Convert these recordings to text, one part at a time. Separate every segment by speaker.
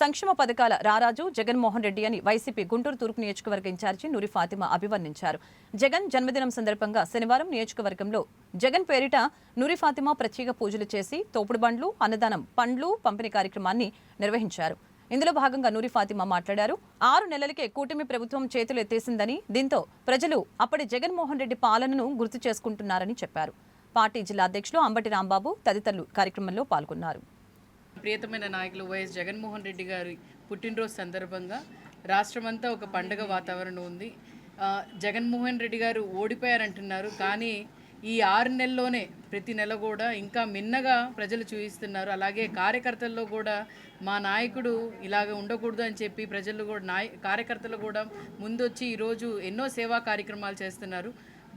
Speaker 1: సంక్షేమ పథకాల రారాజు జగన్మోహన్ రెడ్డి అని వైసీపీ గుంటూరు తూర్పు నియోజకవర్గ ఇన్ఛార్జి నూరి ఫాతిమా అభివర్ణించారు. జగన్ జన్మదినం సందర్భంగా శనివారం నియోజకవర్గంలో జగన్ పేరిట నూరి ఫాతిమా ప్రత్యేక పూజలు చేసి తోపుడు బండ్లు అన్నదానం పండ్లు పంపిణీ కార్యక్రమాన్ని నిర్వహించారు. ఇందులో భాగంగా నూరి ఫాతిమా మాట్లాడారు. ఆరు నెలలకే కూటమి ప్రభుత్వం చేతులు ఎత్తేసిందని దీంతో ప్రజలు అప్పటి జగన్మోహన్ రెడ్డి పాలనను గుర్తు చేసుకుంటున్నారని చెప్పారు. పార్టీ జిల్లా అధ్యక్షులు అంబటి రాంబాబు తదితరులు కార్యక్రమంలో పాల్గొన్నారు.
Speaker 2: ప్రియతమైన నాయకులు వైఎస్ జగన్మోహన్ రెడ్డి గారి పుట్టినరోజు సందర్భంగా రాష్ట్రమంతా ఒక పండగ వాతావరణం ఉంది. జగన్మోహన్ రెడ్డి గారు ఓడిపోయారంటున్నారు. కానీ ఈ ఆరు నెలల్లోనే ప్రతి నెల కూడా ఇంకా మిన్నగా ప్రజలు చూపిస్తున్నారు అలాగే కార్యకర్తల్లో కూడా మా నాయకుడు ఇలాగ ఉండకూడదు అని చెప్పి ప్రజలు కూడా నాయ కార్యకర్తలు కూడా ముందొచ్చి ఈరోజు ఎన్నో సేవా కార్యక్రమాలు చేస్తున్నారు.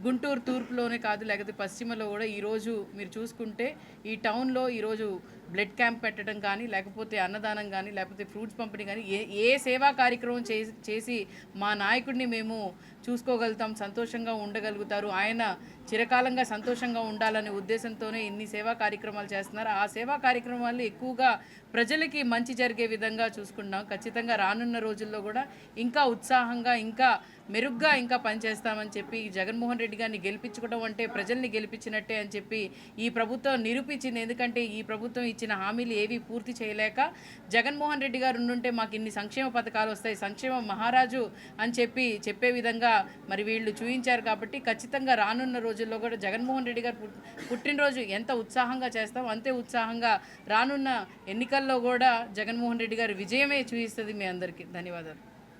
Speaker 2: గుంటూరు తూర్పులోనే కాదు లేకపోతే పశ్చిమలో కూడా ఈరోజు మీరు చూసుకుంటే ఈ టౌన్లో ఈరోజు బ్లడ్ క్యాంప్ పెట్టడం కానీ లేకపోతే అన్నదానం కానీ లేకపోతే ఫ్రూట్స్ పంపిణీ కానీ ఏ ఏ సేవా కార్యక్రమం చేసి చేసి మా నాయకుడిని మేము చూసుకోగలుగుతాం సంతోషంగా ఉండగలుగుతారు. ఆయన చిరకాలంగా సంతోషంగా ఉండాలనే ఉద్దేశంతోనే ఇన్ని సేవా కార్యక్రమాలు చేస్తున్నారు. ఆ సేవా కార్యక్రమాలు ఎక్కువగా ప్రజలకి మంచి జరిగే విధంగా చూసుకుంటాం ఖచ్చితంగా రానున్న రోజుల్లో కూడా ఇంకా ఉత్సాహంగా ఇంకా మెరుగ్గా ఇంకా పనిచేస్తామని చెప్పి జగన్మోహన్ రెడ్డి గారిని గెలిపించుకోవడం అంటే ప్రజల్ని గెలిపించినట్టే అని చెప్పి ఈ ప్రభుత్వం నిరూపించింది. ఎందుకంటే ఈ ప్రభుత్వం ఇచ్చిన హామీలు ఏవి పూర్తి చేయలేక జగన్మోహన్ రెడ్డి గారు ఉండుంటే మాకు ఇన్ని సంక్షేమ పథకాలు వస్తాయి సంక్షేమ మహారాజు అని చెప్పి చెప్పే విధంగా మరి వీళ్ళు చూపించారు కాబట్టి ఖచ్చితంగా రానున్న రోజుల్లో కూడా జగన్మోహన్ రెడ్డి గారు పుట్టినరోజు ఎంత ఉత్సాహంగా చేస్తాం అంతే ఉత్సాహంగా రానున్న ఎన్నికల్లో కూడా జగన్మోహన్ రెడ్డి గారు విజయమే చూపిస్తుంది మీ అందరికీ. ధన్యవాదాలు.